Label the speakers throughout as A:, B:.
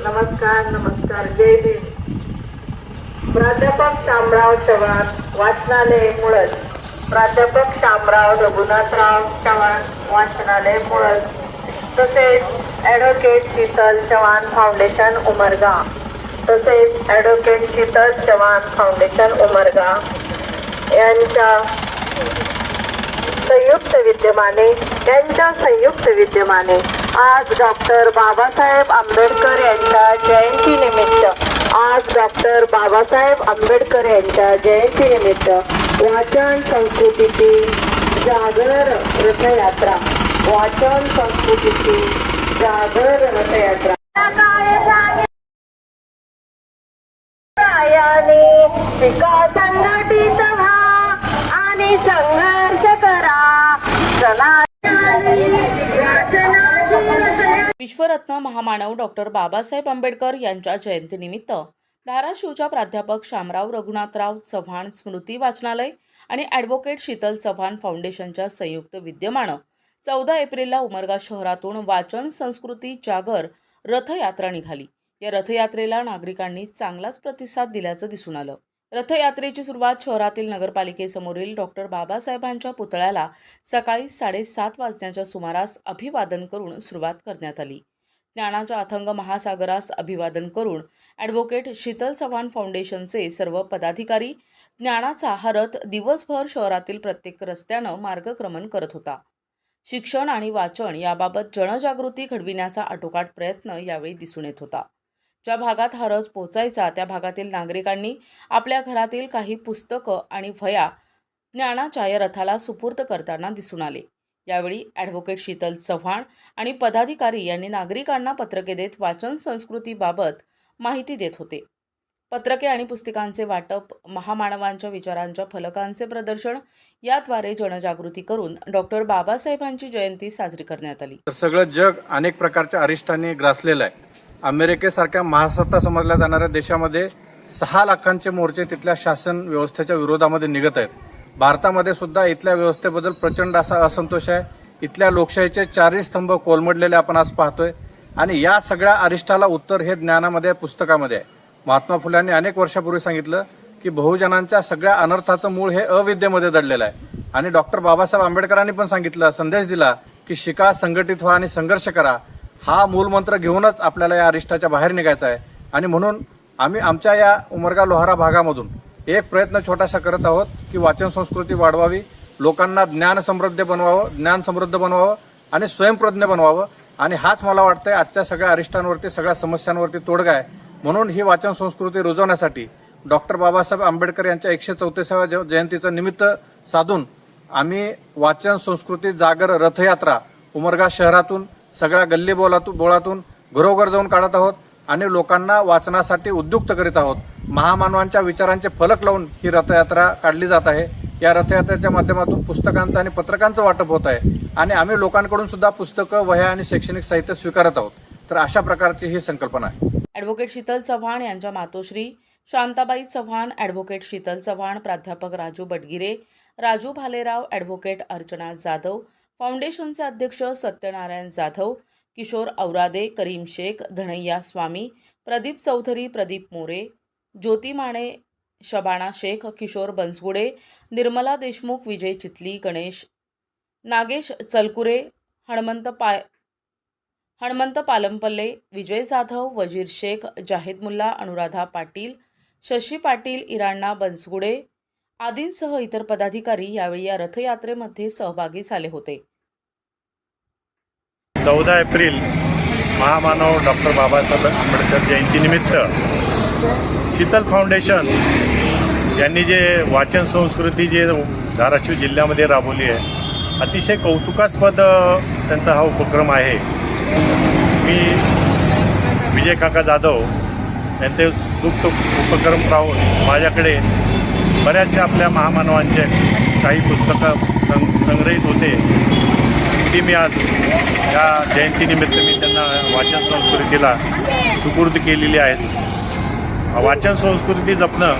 A: नमस्कार नमस्कार. जय भीम. प्राध्यापक शामराव चव्हाण वाचनालय मुळज प्राध्यापक शामराव रघुनाथराव चव्हाण वाचनालय मुळज तसेच ॲडव्होकेट शीतल चव्हाण फाउंडेशन उमरगा तसेच ॲडव्होकेट शीतल चव्हाण फाउंडेशन उमरगा यांच्या संयुक्त विद्यमाने यांच्या संयुक्त विद्यमाने आज डॉक्टर बाबासाहेब आंबेडकर यांच्या जयंतीनिमित्त आज डॉक्टर बाबासाहेब आंबेडकर यांच्या जयंतीनिमित्त वाचन संस्कृतीची जागर रथयात्रा. वाचन संस्कृतीची जागर रथयात्रा. याने शिका संघटित व्हा आणि संघ
B: विश्वरत्न महामानव डॉक्टर बाबासाहेब आंबेडकर यांच्या जयंतीनिमित्त धाराशिवच्या प्राध्यापक शामराव रघुनाथराव चव्हाण स्मृती वाचनालय आणि ॲडव्होकेट शीतल चव्हाण फाउंडेशनच्या संयुक्त विद्यमानं चौदा एप्रिलला उमरगा शहरातून वाचन संस्कृती जागर रथयात्रा निघाली. या रथयात्रेला नागरिकांनी चांगलाच प्रतिसाद दिल्याचं दिसून आलं. रथयात्रेची सुरुवात शहरातील नगरपालिकेसमोरील डॉक्टर बाबासाहेबांच्या पुतळ्याला सकाळी साडेसात वाजण्याच्या सुमारास अभिवादन करून सुरुवात करण्यात आली. ज्ञानाच्या अथंग महासागरास अभिवादन करून ॲडव्होकेट शीतल चव्हाण फाउंडेशनचे सर्व पदाधिकारी ज्ञानाचा हा रथ दिवसभर शहरातील प्रत्येक रस्त्यानं मार्गक्रमण करत होता. शिक्षण आणि वाचन याबाबत जनजागृती घडविण्याचा आटोकाट प्रयत्न यावेळी दिसून येत होता. ज्या भागात हा रस पोचायचा त्या भागातील नागरिकांनी आपल्या घरातील काही पुस्तकं आणि भया ज्ञानाच्या या रथाला सुपूर्द करताना दिसून आले. यावेळी ॲडव्होकेट शीतल चव्हाण आणि पदाधिकारी यांनी नागरिकांना पत्रके देत वाचन संस्कृतीबाबत माहिती देत होते. पत्रके आणि पुस्तिकांचे वाटप महामानवांच्या विचारांच्या फलकांचे प्रदर्शन याद्वारे जनजागृती करून डॉक्टर बाबासाहेबांची जयंती साजरी करण्यात आली.
C: तर सगळं जग अनेक प्रकारच्या अरिष्टांनी ग्रासलेलं आहे. अमेरिकेसारख्या महासत्ता समजल्या जाणाऱ्या देशामध्ये सहा लाखांचे मोर्चे तिथल्या शासन व्यवस्थेच्या विरोधामध्ये निघत आहेत. भारतामध्ये सुद्धा इथल्या व्यवस्थेबद्दल प्रचंड असा असंतोष आहे. इथल्या लोकशाहीचे चारही स्तंभ कोलमडलेले आपण आज पाहतोय. आणि या सगळ्या अरिष्टाला उत्तर हे ज्ञानामध्ये पुस्तकामध्ये आहे. महात्मा फुल्यांनी अनेक वर्षापूर्वी सांगितलं की बहुजनांच्या सगळ्या अनर्थाचं मूळ हे अविद्येमध्ये दडलेलं आहे. आणि डॉक्टर बाबासाहेब आंबेडकरांनी पण सांगितलं संदेश दिला की शिका संघटित व्हा आणि संघर्ष करा. हा मूलमंत्र घेऊनच आपल्याला या अरिष्टाच्या बाहेर निघायचा आहे. आणि म्हणून आम्ही आमच्या या उमरगा लोहारा भागामधून एक प्रयत्न छोटासा करत आहोत की वाचन संस्कृती वाढवावी लोकांना ज्ञान समृद्ध बनवावं ज्ञान समृद्ध बनवावं आणि स्वयंप्रज्ञ बनवावं. आणि हाच मला वाटतंय आजच्या सगळ्या अरिष्टांवरती सगळ्या समस्यांवरती तोडगा आहे. म्हणून ही वाचन संस्कृती रुजवण्यासाठी डॉक्टर बाबासाहेब आंबेडकर यांच्या एकशे चौतीसाव्या जयंतीचं निमित्त साधून आम्ही वाचन संस्कृती जागर रथयात्रा उमरगा शहरातून सगळ्या गल्ली बोलातून बोळातून घरोघर जाऊन काढत आहोत. आणि लोकांना वाचनासाठी उद्युक्त करीत आहोत. महामानवांच्या विचारांचे फलक लावून ही रथयात्रा काढली जात आहे. या रथयात्रेच्या माध्यमातून पुस्तकांचं आणि पत्रकांचं वाटप होत आहे. आणि आम्ही लोकांकडून सुद्धा पुस्तकं वह्या आणि शैक्षणिक साहित्य स्वीकारत आहोत. तर अशा प्रकारची ही संकल्पना आहे.
B: ॲडव्होकेट शीतल चव्हाण यांच्या मातोश्री शांताबाई चव्हाण ॲडव्होकेट शीतल चव्हाण प्राध्यापक राजू बडगिरे राजू भालेराव ॲडव्होकेट अर्चना जाधव फाउंडेशनचे अध्यक्ष सत्यनारायण जाधव किशोर औरादे करीम शेख धनय्या स्वामी प्रदीप चौधरी प्रदीप मोरे ज्योती माने शबाणा शेख किशोर बनसगुडे निर्मला देशमुख विजय चितली गणेश नागेश चलकुरे हणमंत पाय हणमंत पालमपल्ले विजय जाधव वजीर शेख जाहिद मुल्ला अनुराधा पाटील शशी पाटील इराण्णा बनसगुडे आदींसह इतर पदाधिकारी यावेळी या रथयात्रेमध्ये सहभागी झाले होते.
D: चौदा एप्रिल महामानव डॉक्टर बाबासाहेब आंबेडकर जयंतीनिमित्त शीतल फाउंडेशन यांनी जे वाचन संस्कृती जे धाराशिव जिल्ह्यामध्ये राबवली आहे अतिशय कौतुकास्पद त्यांचा हा उपक्रम आहे. मी विजय काका जाधव यांचे सुप्त उपक्रम राहून माझ्याकडे बऱ्याचशा आपल्या महामानवांचे काही पुस्तकं सं संग्रहित होते. ती मी आज या जयंतीनिमित्त मी त्यांना वाचन संस्कृतीला सुपूर्द केलेली आहेत. वाचन संस्कृती जपणं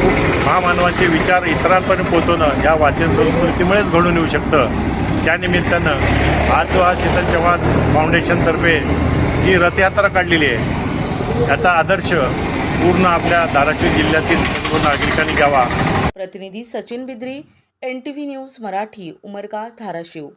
D: खूप महामानवांचे विचार इतरांपर्यंत पोहोचवणं या वाचन संस्कृतीमुळेच घडून येऊ शकतं. त्यानिमित्तानं आज जो हा शीतल चव्हाण फाउंडेशनतर्फे जी रथयात्रा काढलेली आहे याचा आदर्श पूर्ण आपल्या धाराशिव जिल्ह्यातील सर्व नागरिकांनी घ्यावा.
B: प्रतिनिधी Sachin Bidri N T V news Marathi Umarga Dharashiv.